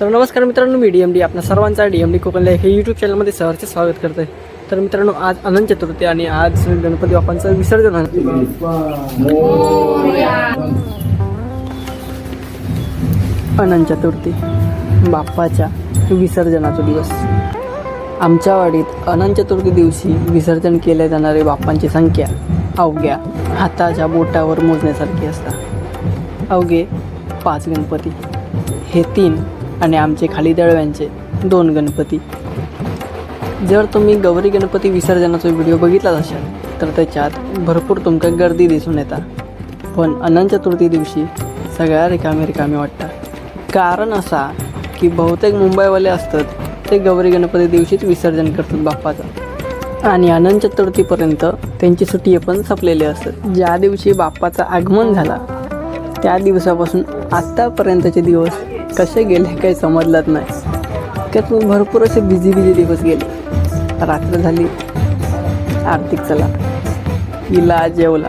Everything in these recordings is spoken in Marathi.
तर नमस्कार मित्रांनो मी डी एम डी आपल्या सर्वांचा डी एम डी कोकणला हे यूट्यूब चॅनलमध्ये सहरचे स्वागत करत आहे तर मित्रांनो आज अनंत चतुर्थी आणि आज गणपती बाप्पांचं विसर्जन आहे. अनंत चतुर्थी बाप्पाच्या विसर्जनाचा दिवस. आमच्या वाडीत अनंत चतुर्थी दिवशी विसर्जन केले जाणारे बाप्पांची संख्या अवघ्या हाताच्या बोटावर मोजण्यासारखी असतात. अवघे पाच गणपती. हे तीन आणि आमचे खाली दळव्यांचे दोन गणपती. जर तुम्ही गौरी गणपती विसर्जनाचा व्हिडिओ बघितलाच असाल तर त्याच्यात भरपूर तुमका गर्दी दिसून येता. पण अनंत चतुर्थी दिवशी सगळ्या रिकामे रिकामे वाटतात. कारण असा की बहुतेक मुंबईवाले असतात ते गौरी गणपती दिवशीच विसर्जन करतात बाप्पाचं. आणि अनंत चतुर्थीपर्यंत त्यांची सुट्टी पण संपलेली असतात ज्या दिवशी बाप्पाचं आगमन झाला त्या दिवसापासून आत्तापर्यंतचे दिवस कसे गेले काही समजलंच नाही. त्यातून भरपूर असे बिझी बिझी दिवस गेले. रात्र झाली. आर्थिक चला. इला जेवला.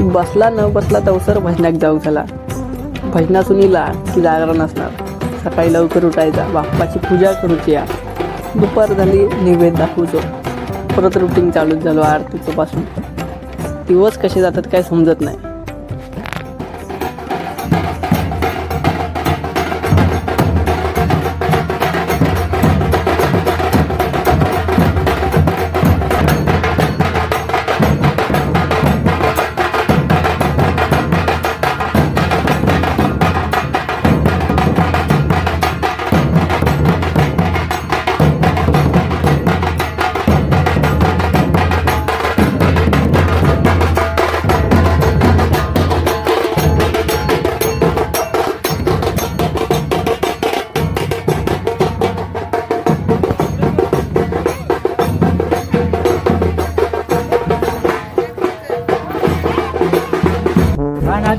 बसला न बसला तवसर भजनाक जाऊ झाला. भजनातून इला की जागरण असणार. सकाळी लवकर उठायचा. बाप्पाची पूजा करूची या. दुपार झाली निवेद दाखवतो परत रुटीन चालूच झालो आरतीचं पासून. दिवस कसे जातात काय समजत नाही.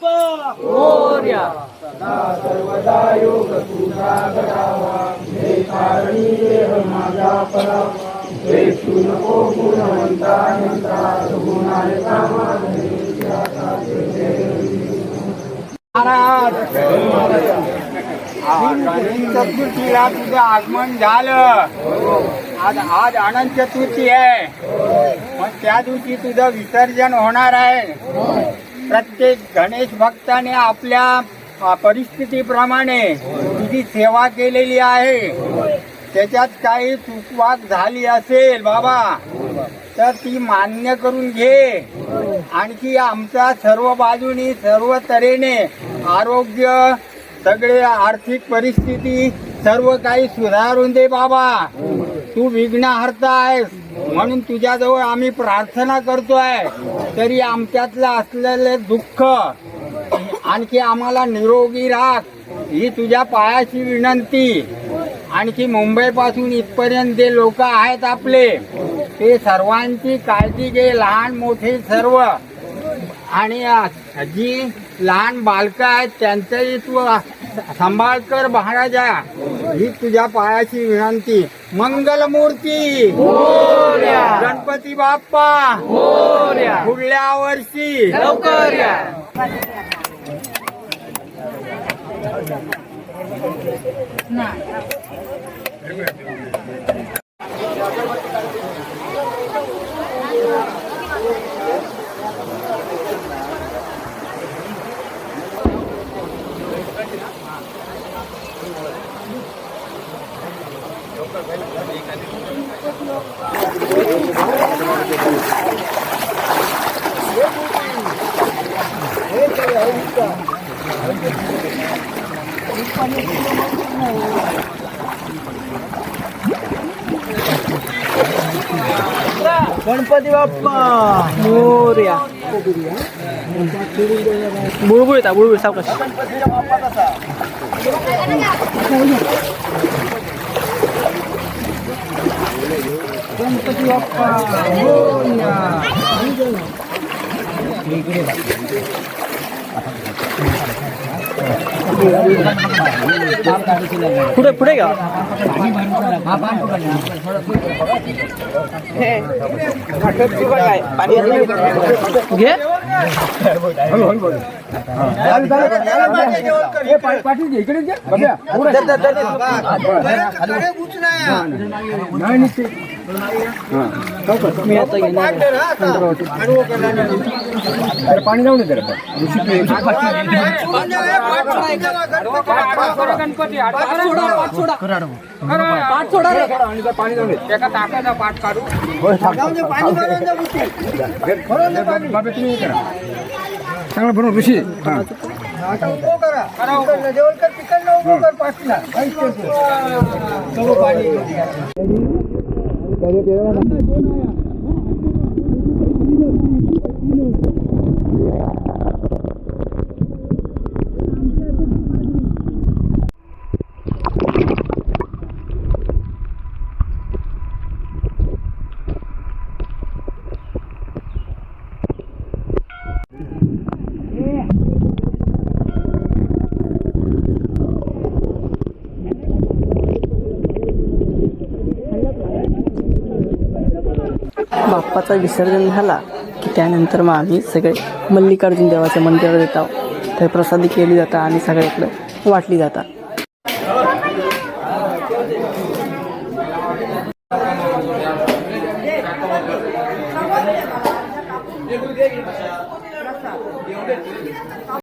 बाप्पा आज महाराज गणेश चतुर्थीला तुझं आगमन झालं. आज आज अनंत चतुर्थी आहे. मग त्या दिवशी तुझं विसर्जन होणार आहे. प्रत्येक गणेश भक्ताने आपल्या परिस्थितीप्रमाणे तुझी सेवा केलेली आहे. त्याच्यात काही चुकवाक झाली असेल बाबा. तर ती मान्य करून घे. आणखी आमचा सर्व बाजूनी सर्व तऱ्हेने आरोग्य सगळे आर्थिक परिस्थिती सर्व काही सुधारून दे बाबा. तू विघ्नहर्ता आहेस. म्हणून तुझ्याजवळ आम्ही प्रार्थना करतोय तरी आमच्यातलं असलेलं दुःख आणखी आम्हाला निरोगी राख. ही तुझ्या पायाची विनंती. आणखी मुंबईपासून इथपर्यंत जे लोक आहेत आपले ते सर्वांची काळजी घे लहान मोठे सर्व. आणि जी लहान बालकं आहेत त्यांचंही तू सांभाळ कर महाराजा. ही तुझ्या पायाची विनंती. मंगलमूर्ती. गणपती बाप्पा. पुढल्या वर्षी. लवकर या. गणपती बाप्पा. मोर्या. बुळबुळ येता बुळबुळ सावकाश. गणपती बाप्पा मोर्या. पुढे पुढे घ्या. घे. हे इकडे घे. बघा, पुढे. नाही, नाही, ते- मी आता घेणार अरे पाणी जाऊन दे रे पाठ सोडा रे पाणी जाऊन दे देवाचा विसर्जन झाला की त्यानंतर मग आम्ही सगळे मल्लिकार्जुन देवाच्या मंदिरात येतो तर प्रसादी केली जातात आणि सगळ्याकडे वाटली जातात